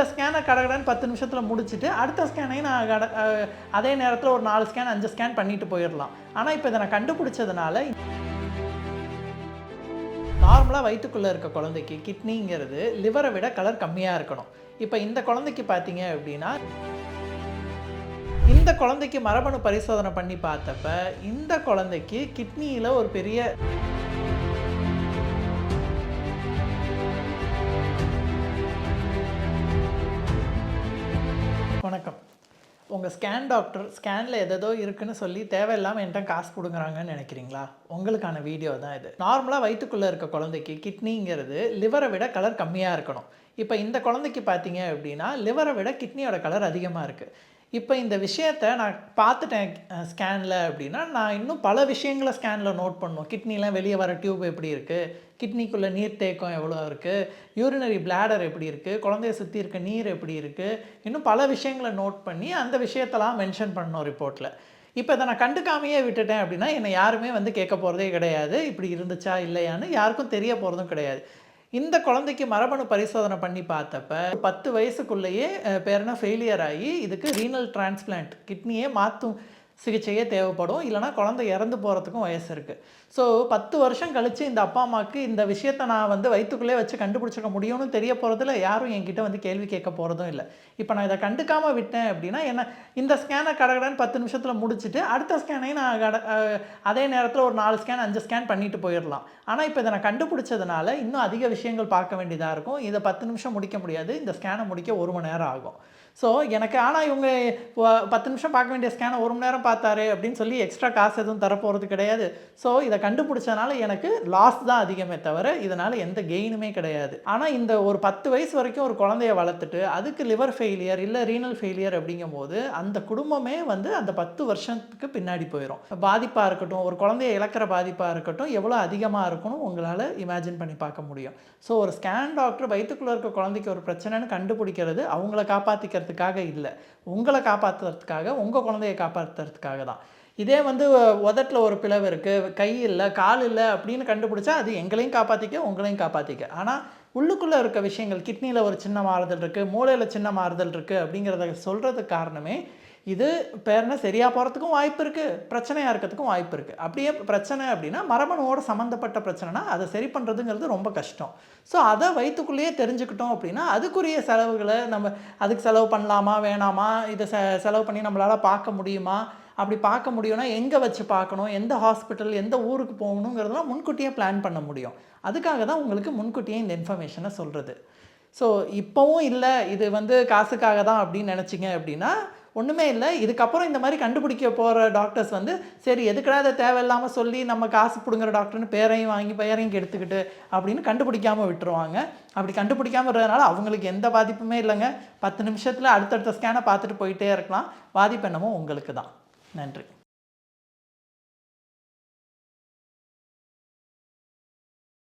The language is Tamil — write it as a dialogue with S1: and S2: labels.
S1: இந்த ஸ்கேனை கடகடன்னு பத்து நிமிஷத்தில் முடிச்சுட்டு அடுத்த ஸ்கேனையும் நான் கட அதே நேரத்தில் ஒரு நாலு ஸ்கேன் அஞ்சு ஸ்கேன் பண்ணிட்டு போயிடலாம். ஆனால் இப்போ இதை நான் கண்டுபிடிச்சதுனால நார்மலாக வயிற்றுக்குள்ளே இருக்க குழந்தைக்கு கிட்னிங்கிறது லிவரை விட கலர் கம்மியாக இருக்கணும். இப்போ இந்த குழந்தைக்கு பார்த்தீங்க அப்படின்னா இந்த குழந்தைக்கு மரபணு பரிசோதனை பண்ணி பார்த்தப்ப இந்த குழந்தைக்கு கிட்னியில் ஒரு பெரிய வணக்கம். உங்கள் ஸ்கேன் டாக்டர் ஸ்கேனில் எதோ இருக்குன்னு சொல்லி தேவையில்லாமல் என்கிட்ட காசு கொடுக்குறாங்கன்னு நினைக்கிறீங்களா? உங்களுக்கான வீடியோ தான் இது. நார்மலாக வயிற்றுக்குள்ளே இருக்க குழந்தைக்கு கிட்னிங்கிறது லிவரை விட கலர் கம்மியாக இருக்கணும். இப்போ இந்த குழந்தைக்கு பார்த்தீங்க அப்படின்னா லிவரை விட கிட்னியோட கலர் அதிகமாக இருக்குது இப்போ இந்த விஷயத்த நான் பார்த்துட்டேன் ஸ்கேனில் அப்படின்னா நான் இன்னும் பல விஷயங்களை ஸ்கேனில் நோட் பண்ணும். கிட்னிலாம் வெளியே வர டியூப் எப்படி இருக்குது கிட்னிக்குள்ளே நீர்த்தேக்கம் எவ்வளோ இருக்குது யூரினரி பிளாடர் எப்படி இருக்குது குழந்தைய சுற்றி இருக்க நீர் எப்படி இருக்குது இன்னும் பல விஷயங்களை நோட் பண்ணி அந்த விஷயத்தெல்லாம் மென்ஷன் பண்ணணும் ரிப்போர்ட்டில் இப்போ இதை நான் கண்டுக்காமையே விட்டுட்டேன் அப்படின்னா என்னை யாருமே வந்து கேட்க போகிறதே கிடையாது. இப்படி இருந்துச்சா இல்லையான்னு யாருக்கும் தெரிய போகிறதும் கிடையாது. இந்த குழந்தைக்கு மரபணு பரிசோதனை பண்ணி பார்த்தப்ப பத்து வயசுக்குள்ளேயே பேரனா ஃபெயிலியர் ஆகி இதுக்கு ரீனல் டிரான்ஸ்பிளான்ட் கிட்னியே மாற்றும் சிகிச்சையே தேவைப்படும். இல்லைனா குழந்தை இறந்து போகிறதுக்கும் வயசு இருக்குது ஸோ பத்து வருஷம் கழித்து இந்த அப்பா அம்மாவுக்கு இந்த விஷயத்தை நான் வந்து வயிற்றுக்குள்ளே வச்சு கண்டுபிடிச்சிக்க முடியும்னு தெரிய போகிறதுல யாரும் என்கிட்ட வந்து கேள்வி கேட்க போகிறதும் இல்லை. இப்போ நான் இதை கண்டுக்காமல் விட்டேன் அப்படின்னா என்ன? இந்த ஸ்கேனை கடகடன்னு பத்து நிமிஷத்தில் முடிச்சுட்டு அடுத்த ஸ்கேனையும் நான் கட அதே நேரத்தில் ஒரு நாலு ஸ்கேன் அஞ்சு ஸ்கேன் பண்ணிட்டு போயிடலாம் ஆனால் இப்போ இதை நான் கண்டுபிடிச்சதுனால இன்னும் அதிக விஷயங்கள் பார்க்க வேண்டியதாக இருக்கும். இதை பத்து நிமிஷம் முடிக்க முடியாது. இந்த ஸ்கேனை முடிக்க ஒரு மணி நேரம் ஆகும். ஸோ எனக்கு ஆனால் இவங்க பத்து நிமிஷம் பார்க்க வேண்டிய ஸ்கேனை ஒரு மணி நேரம் பார்த்தாரு அப்படின்னு சொல்லி எக்ஸ்ட்ரா காசு எதுவும் தரப்போகிறது கிடையாது. ஸோ இதை கண்டுபிடிச்சனால எனக்கு லாஸ் தான் அதிகமே தவிர இதனால் எந்த கெயினுமே கிடையாது. ஆனால் இந்த ஒரு பத்து வயசு வரைக்கும் ஒரு குழந்தைய வளர்த்துட்டு அதுக்கு லிவர் ஃபெயிலியர் இல்லை ரீனல் ஃபெயிலியர் அப்படிங்கும்போது அந்த குடும்பமே வந்து அந்த பத்து வருஷத்துக்கு பின்னாடி போயிடும் பாதிப்பாக இருக்கட்டும் ஒரு குழந்தைய இழக்கிற பாதிப்பாக இருக்கட்டும் எவ்வளோ அதிகமாக இருக்கணும் உங்களால் இமேஜின் பண்ணி பார்க்க முடியும். ஸோ ஒரு ஸ்கேன் டாக்டர் வயிற்றுக்குள்ளே இருக்க குழந்தைக்கு ஒரு பிரச்சனைன்னு கண்டுபிடிக்கிறது அவங்கள காப்பாற்றிக்கிறதுக்காக இல்லை. உங்களை காப்பாற்றுறதுக்காக உங்கள் குழந்தைய காப்பாற்றுறதுக்காக தான். இதே வந்து உதட்டில் ஒரு பிளவு இருக்குது கை இல்லை கால் இல்லை அப்படின்னு கண்டுபிடிச்சா அது எங்களையும் காப்பாற்றிக்க உங்களையும் காப்பாற்றிக்க ஆனால் உள்ளுக்குள்ளே இருக்க விஷயங்கள் கிட்னியில் ஒரு சின்ன மாறுதல் இருக்குது மூளையில் சின்ன மாறுதல் இருக்குது அப்படிங்கிறத சொல்கிறதுக்கு காரணமே இது பேர்னா சரியாக போகிறதுக்கும் வாய்ப்பு இருக்குது பிரச்சனையாக இருக்கிறதுக்கும் வாய்ப்பு இருக்குது அப்படியே பிரச்சனை அப்படின்னா மரபணுவோட சம்மந்தப்பட்ட பிரச்சனைனா அதை சரி பண்ணுறதுங்கிறது ரொம்ப கஷ்டம். ஸோ அதை வயிற்றுக்குள்ளேயே தெரிஞ்சுக்கிட்டோம் அப்படின்னா அதுக்குரிய செலவுகளை நம்ம அதுக்கு செலவு பண்ணலாமா வேணாமா? இதை செ செலவு பண்ணி நம்மளால் பார்க்க முடியுமா? அப்படி பார்க்க முடியும்னா எங்கே வச்சு பார்க்கணும்? எந்த ஹாஸ்பிட்டல் எந்த ஊருக்கு போகணுங்கிறதெல்லாம் முன்கூட்டியே பிளான் பண்ண முடியும். அதுக்காக தான் உங்களுக்கு முன்கூட்டியே இந்த இன்ஃபர்மேஷனை சொல்கிறது ஸோ இப்போவும் இல்லை இது வந்து காசுக்காக தான் அப்படின்னு நினச்சிங்க அப்படின்னா ஒன்றுமே இல்லை. இதுக்கப்புறம் இந்த மாதிரி கண்டுபிடிக்க போகிற டாக்டர்ஸ் வந்து சரி எதுக்கடா அதை தேவையில்லாமல் சொல்லி நம்ம காசு பிடுங்குற டாக்டர்னு பேரையும் வாங்கி பெயரையும் எடுத்துக்கிட்டு அப்படின்னு கண்டுபிடிக்காமல் விட்டுருவாங்க. அப்படி கண்டுபிடிக்காமல் இருக்கிறதுனால அவங்களுக்கு எந்த பாதிப்புமே இல்லைங்க. பத்து நிமிஷத்தில் அடுத்தடுத்த ஸ்கேனை பார்த்துட்டு போயிட்டே இருக்கலாம். பாதிப்பு என்னமோ உங்களுக்கு தான் நன்றி.